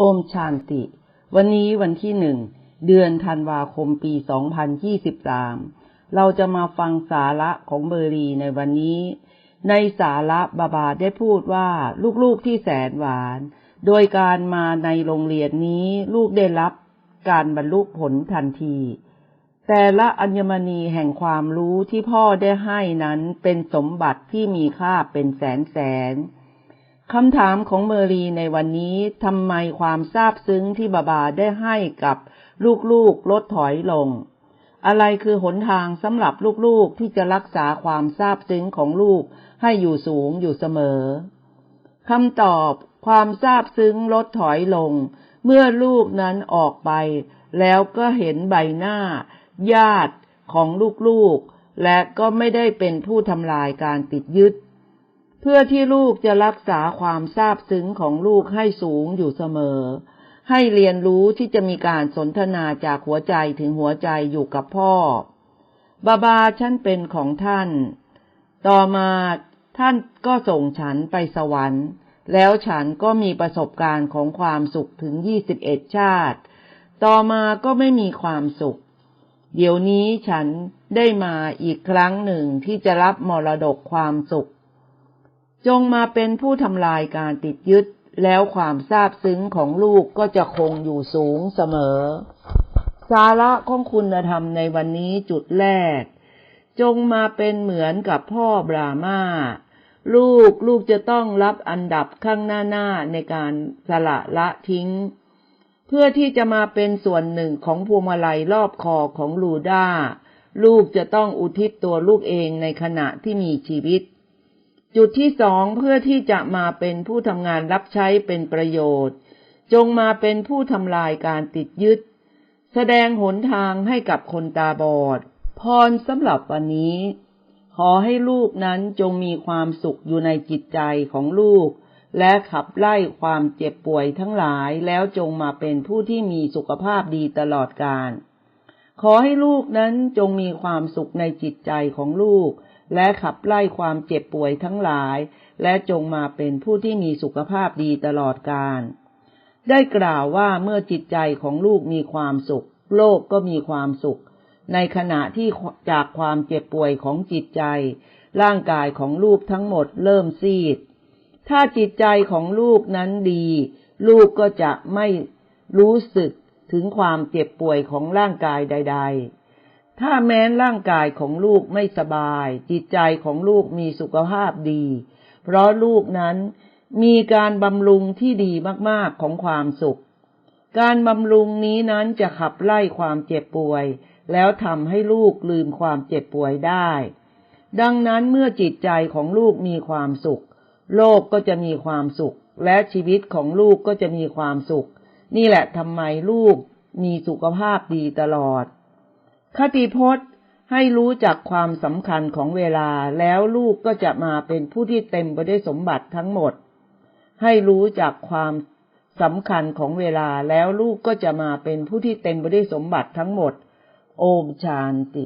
อมชานติ วันนี้วันที่หนึ่ง เดือนธันวาคมปี 2023 เราจะมาฟังสาระของเบอร์รีในวันนี้ ในสาระบาบาได้พูดว่าลูกๆที่แสนหวาน โดยการมาในโรงเรียนนี้ลูกได้รับการบรรลุผลทันที แต่ละอัญมณีแห่งความรู้ที่พ่อได้ให้นั้นเป็นสมบัติที่มีค่าเป็นแสนแสน คำถามของเมอรีในวันนี้ทำไมความซาบซึ้งที่บาบาได้ให้กับลูกๆลดถอยลง อะไรคือหนทางสำหรับลูกๆที่จะรักษาความซาบซึ้งของลูกให้อยู่สูงอยู่เสมอคำตอบความซาบซึ้งลดถอยลง เมื่อลูกนั้นออกไป แล้วก็เห็นใบหน้า ญาติของลูกๆ และก็ไม่ได้เป็นผู้ทำลายการติดยึด เพื่อที่ลูกจะรักษาความซาบซึ้งของลูกให้สูงอยู่เสมอ ให้เรียนรู้ที่จะมีการสนทนาจากหัวใจถึงหัวใจอยู่กับพ่อบาบาฉันเป็นของท่าน ต่อมาท่านก็ส่งฉันไปสวรรค์ แล้วฉันก็มีประสบการณ์ของความสุขถึงยี่สิบเอ็ดชาติ ต่อมาก็ไม่มีความสุข เดี๋ยวนี้ฉันได้มาอีกครั้งหนึ่งที่จะรับมรดกความสุข จงมาเป็นผู้ทำลายการติดยึด แล้วความซาบซึ้งของลูกก็จะคงอยู่สูงเสมอ สาระของคุณธรรมในวันนี้จุดแรก จงมาเป็นเหมือนกับพ่อบรามาลูกลูกจะต้องรับอันดับข้างหน้าหน้าในการสละละทิ้ง เพื่อที่จะมาเป็นส่วนหนึ่งของพวงมาลัยรอบคอของลูด้า ลูกจะต้องอุทิศตัวลูกเองในขณะที่มีชีวิต จุดที่สองเพื่อที่จะมาเป็นผู้ทำงานรับใช้เป็นประโยชน์ จงมาเป็นผู้ทำลายการติดยึด แสดงหนทางให้กับคนตาบอด พรสำหรับวันนี้ ขอให้ลูกนั้นจงมีความสุขอยู่ในจิตใจของลูก และขับไล่ความเจ็บป่วยทั้งหลายแล้วจงมาเป็นผู้ที่มีสุขภาพดีตลอดกาลขอให้ลูกนั้นจงมีความสุขในจิตใจของลูก และขับไล่ความเจ็บป่วยทั้งหลาย และจงมาเป็นผู้ที่มีสุขภาพดีตลอดกาลได้กล่าวว่าเมื่อจิตใจของลูกมีความสุข โลกก็มีความสุข ในขณะที่จากความเจ็บป่วยของจิตใจ ร่างกายของลูกทั้งหมดเริ่มซีด ถ้าจิตใจของลูกนั้นดี ลูกก็จะไม่รู้สึกถึงความเจ็บป่วยของร่างกายใด ๆ ถ้าแม้นร่างกายของลูกไม่สบาย จิตใจของลูกมีสุขภาพดี เพราะลูกนั้นมีการบำรุงที่ดีมากๆของความสุข การบำรุงนี้นั้นจะขับไล่ความเจ็บป่วย แล้วทำให้ลูกลืมความเจ็บป่วยได้ ดังนั้นเมื่อจิตใจของลูกมีความสุข โลกก็จะมีความสุข และชีวิตของลูกก็จะมีความสุข นี่แหละทำไมลูกมีสุขภาพดีตลอด คติพจน์ให้รู้จักความสำคัญของเวลาแล้วลูกก็จะมาเป็นผู้ที่เต็มไปด้วยสมบัติทั้งหมด ให้รู้จักความสำคัญของเวลาแล้วลูกก็จะมาเป็นผู้ที่เต็มไปด้วยสมบัติทั้งหมด โอมชานติ